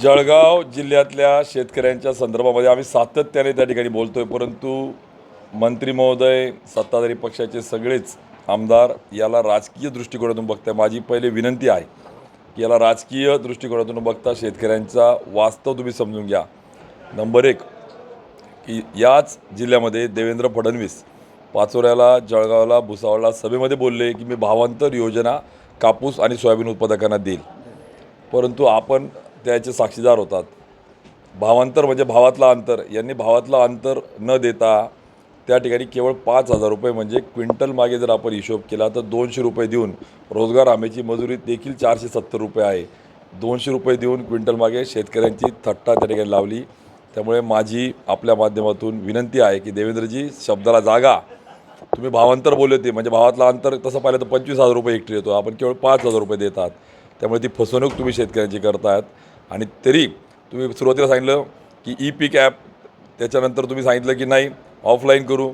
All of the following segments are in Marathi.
जळगाव जिल्ह्यातल्या शेतकऱ्यांच्या संदर्भामध्ये आम्ही सातत्याने त्या ठिकाणी बोलतोय परंतु मंत्री महोदय सत्ताधारी पक्षाचे सगळेच आमदार याला राजकीय दृष्टिकोनातून बघताय. माझी पहिली विनंती आहे की याला राजकीय दृष्टिकोनातून बघता शेतकऱ्यांचा वास्तव तुम्ही समजून घ्या. नंबर एक की याच जिल्ह्यामध्ये देवेंद्र फडणवीस पाचोऱ्याला जळगावला भुसावळला सभेमध्ये बोलले की मी भावांतर योजना कापूस आणि सोयाबीन उत्पादकांना देईल. परंतु आपण त्याचे साक्षीदार होतात. भावांतर म्हणजे भावातला अंतर. यांनी भावातला अंतर न देता त्या ठिकाणी केवळ पाच हजार रुपये म्हणजे क्विंटल मागे जर आपण हिशोब केला तर दोनशे रुपये देऊन रोजगार हमीची मजुरी देखील चारशे सत्तर रुपये आहे. दोनशे रुपये देऊन क्विंटल मागे शेतकऱ्यांची थट्टा त्या ठिकाणी लावली. त्यामुळे माझी आपल्या माध्यमातून विनंती आहे की देवेंद्रजी शब्दाला जागा तुम्ही भावांतर बोलले होते म्हणजे भावातला अंतर तसं पाहिलं तर पंचवीस हजार रुपये हेक्टरी येतो. आपण केवळ पाच हजार रुपये देतात. त्यामुळे ती फसवणूक तुम्ही शेतकऱ्यांची करतायत. आणि तरी तुम्ही सुरुवातीला सांगितलं की ई पीक ॲप त्याच्यानंतर तुम्ही सांगितलं की नाही ऑफलाईन करू.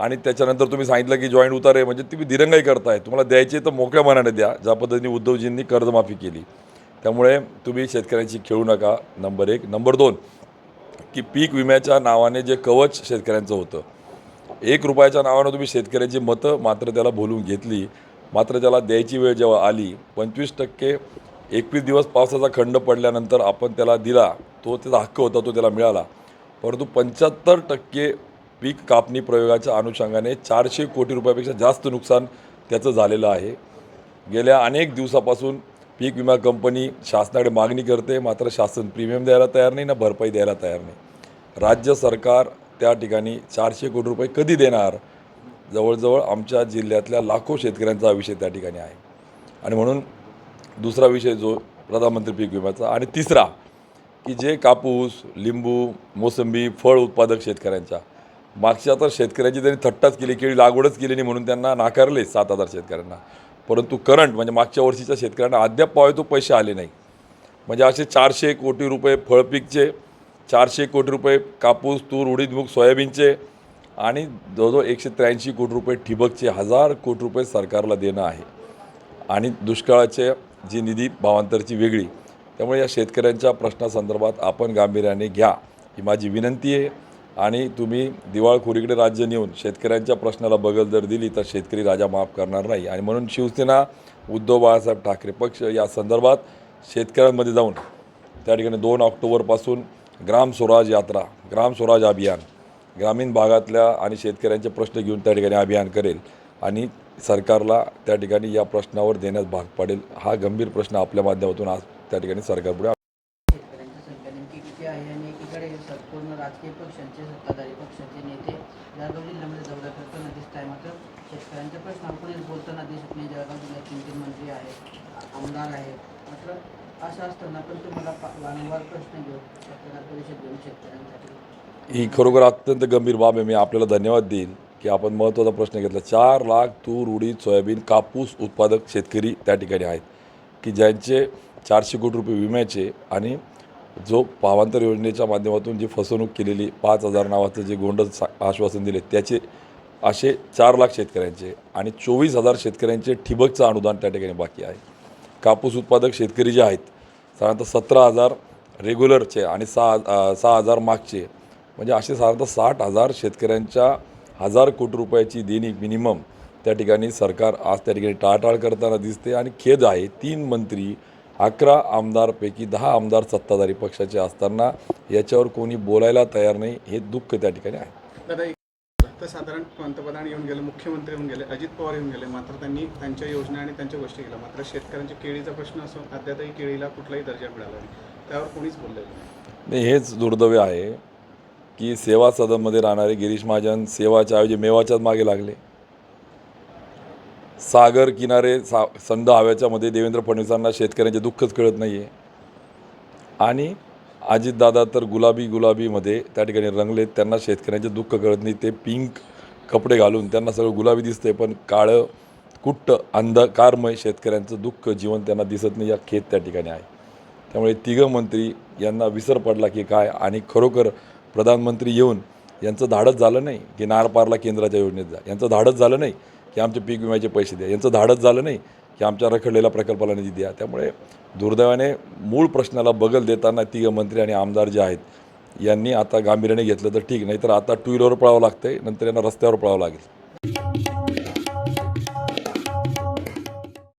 आणि त्याच्यानंतर तुम्ही सांगितलं की जॉईंट उतारे म्हणजे तुम्ही दिरंगाई करताय तुम्हाला द्यायचे तर मोकळ्या मनाने द्या. ज्या पद्धतीने उद्धवजींनी कर्जमाफी केली. त्यामुळे तुम्ही शेतकऱ्यांशी खेळू नका नंबर एक. नंबर दोन की पीक विम्याच्या नावाने जे कवच शेतकऱ्यांचं होतं. एक रुपयाच्या नावानं तुम्ही शेतकऱ्याची मतं मात्र त्याला बोलून घेतली. मात्र त्याला द्यायची वेळ जेव्हा आली पंचवीस टक्के एकवीस दिवस पावसाचा खंड पडल्यानंतर आपण त्याला दिला. तो त्याचा हक्क होता तो त्याला मिळाला. परंतु पंच्याहत्तर टक्के पीक कापणी प्रयोगाच्या अनुषंगाने चारशे कोटी रुपयापेक्षा जास्त नुकसान त्याचं झालेलं आहे. गेल्या अनेक दिवसापासून पीक विमा कंपनी शासनाकडे मागणी करते मात्र शासन प्रीमियम द्यायला तयार नाही ना भरपाई द्यायला तयार नाही. राज्य सरकार त्या ठिकाणी चारशे कोटी रुपये कधी देणार? जवळजवळ आमच्या जिल्ह्यातल्या लाखो शेतकऱ्यांचा विषय त्या ठिकाणी आहे. आणि म्हणून दुसरा विषय जो प्रधानमंत्री पीक विम्याचा आणि तिसरा की जे कापूस लिंबू मोसंबी फळ उत्पादक शेतकऱ्यांच्या मागच्या तर शेतकऱ्यांची त्यांनी थट्टाच केली केळी लागवडच केली नाही म्हणून त्यांना नाकारले सात हजार शेतकऱ्यांना. परंतु करंट म्हणजे मागच्या वर्षीच्या शेतकऱ्यांना अद्याप पावे तो पैसे आले नाही. म्हणजे असे चारशे कोटी रुपये फळपीकचे चारशे कोटी रुपये कापूस तूर उडीदमूग सोयाबीनचे आणि जवळजवळ एकशे त्र्याऐंशी कोटी रुपये ठिबकचे हजार कोटी रुपये सरकारला देणं आहे. आणि दुष्काळाचे जी निधी भावांतरची वेगळी त्यामुळे या शेतकऱ्यांच्या प्रश्नासंदर्भात आपण गांभीर्याने घ्या ही माझी विनंती आहे. आणि तुम्ही दिवाळखोरीकडे राज्य नेऊन शेतकऱ्यांच्या प्रश्नाला बगल जर दिली तर शेतकरी राजा माफ करणार नाही. आणि म्हणून शिवसेना उद्धव बाळासाहेब ठाकरे पक्ष या संदर्भात शेतकऱ्यांमध्ये जाऊन त्या ठिकाणी दोन ऑक्टोबरपासून ग्राम स्वराज यात्रा ग्राम स्वराज अभियान ग्रामीण भागातल्या आणि शेतकऱ्यांचे प्रश्न घेऊन त्या ठिकाणी अभियान करेल आणि सरकारला त्या ठिकाणी या प्रश्नावर देण्यास भाग पाडेल हा गंभीर प्रश्न आपल्या माध्यमातून आज त्या ठिकाणी सरकारपुढे राजकीय पक्षांचे सत्ताधारी पक्षाचे नेते जळगाव जिल्ह्यामध्ये दौरा करताना दिसत आहे मात्र शेतकऱ्यांच्या प्रश्नांपुढे बोलताना दिसत नाही. जळगाव जिल्ह्यात तीन तीन मंत्री आहेत आमदार आहेत. मात्र असं असताना पण तुम्हाला वारंवार प्रश्न घेऊन पत्रकार परिषद घेऊन शेतकऱ्यांसाठी. ही खरोखर अत्यंत गंभीर बाब आहे. मी आपल्याला धन्यवाद देईन की आपण महत्त्वाचा प्रश्न घेतला. चार लाख तूर उडीद सोयाबीन कापूस उत्पादक शेतकरी त्या ठिकाणी आहेत की ज्यांचे चारशे कोटी रुपये विम्याचे आणि जो पावांतर योजनेच्या माध्यमातून जी फसवणूक केलेली पाच हजार नावाचं जे गोंड सा- आश्वासन दिले त्याचे असे चार लाख शेतकऱ्यांचे आणि चोवीस हजार शेतकऱ्यांचे ठिबकचं अनुदान त्या ठिकाणी बाकी आहे. कापूस उत्पादक शेतकरी जे आहेत साधारणतः सतरा हजार रेग्युलरचे आणि सहा सहा हजार मागचे. म्हणजे असे साधारणतः साठ हजार शेतकऱ्यांच्या हजार कोटी रुपयाची देणी मिनिमम त्या ठिकाणी सरकार आज त्या ठिकाणी टाळाटाळ करताना दिसते. आणि खेद आहे तीन मंत्री अकरा आमदारपैकी दहा आमदार सत्ताधारी पक्षाचे असताना याच्यावर कोणी बोलायला तयार नाही हे दुःख त्या ठिकाणी आहे. दादा तर साधारण पंतप्रधान येऊन गेले मुख्यमंत्री येऊन गेले अजित पवार येऊन गेले मात्र त्यांनी त्यांच्या योजना आणि त्यांच्या गोष्टी केल्या. मात्र शेतकऱ्यांच्या केळीचा प्रश्न असो अद्यापही केळीला कुठलाही दर्जा मिळाला नाही. त्यावर कोणीच बोललेलं नाही. नाही हेच दुर्दैव आहे की सेवा सदनमध्ये राहणारे गिरीश महाजन सेवाच्या ऐवजी मेवाच्याच मागे लागले. सागर किनारे सा संध हव्याच्यामध्ये देवेंद्र फडणवीसांना शेतकऱ्यांचे दुःखच कळत नाही आहे आणि अजितदादा तर गुलाबी गुलाबीमध्ये त्या ठिकाणी रंगलेत त्यांना शेतकऱ्यांचे दुःख कळत नाही. ते पिंक कपडे घालून त्यांना सगळं गुलाबी दिसते पण काळं कुट्ट अंधकारमय शेतकऱ्यांचं दुःख जीवन त्यांना दिसत नाही. या खेत त्या ठिकाणी आहे. त्यामुळे तिघं मंत्री यांना विसर पडला की काय आणि खरोखर प्रधानमंत्री येऊन यांचं धाडच झालं नाही की नार पारला केंद्राच्या योजनेत जा. यांचं धाडच झालं नाही की आमचे पीक विम्याचे पैसे द्या. यांचं धाडच झालं नाही की आमच्या रखडलेल्या प्रकल्पाला निधी द्या. त्यामुळे दुर्दैवाने मूळ प्रश्नाला बगल देताना तिघ मंत्री आणि आमदार जे आहेत यांनी आता गांभीर्याने घेतलं तर ठीक नाही तर आता टू व्हीलरवर पळावं लागतंय नंतर यांना रस्त्यावर पळावं लागेल.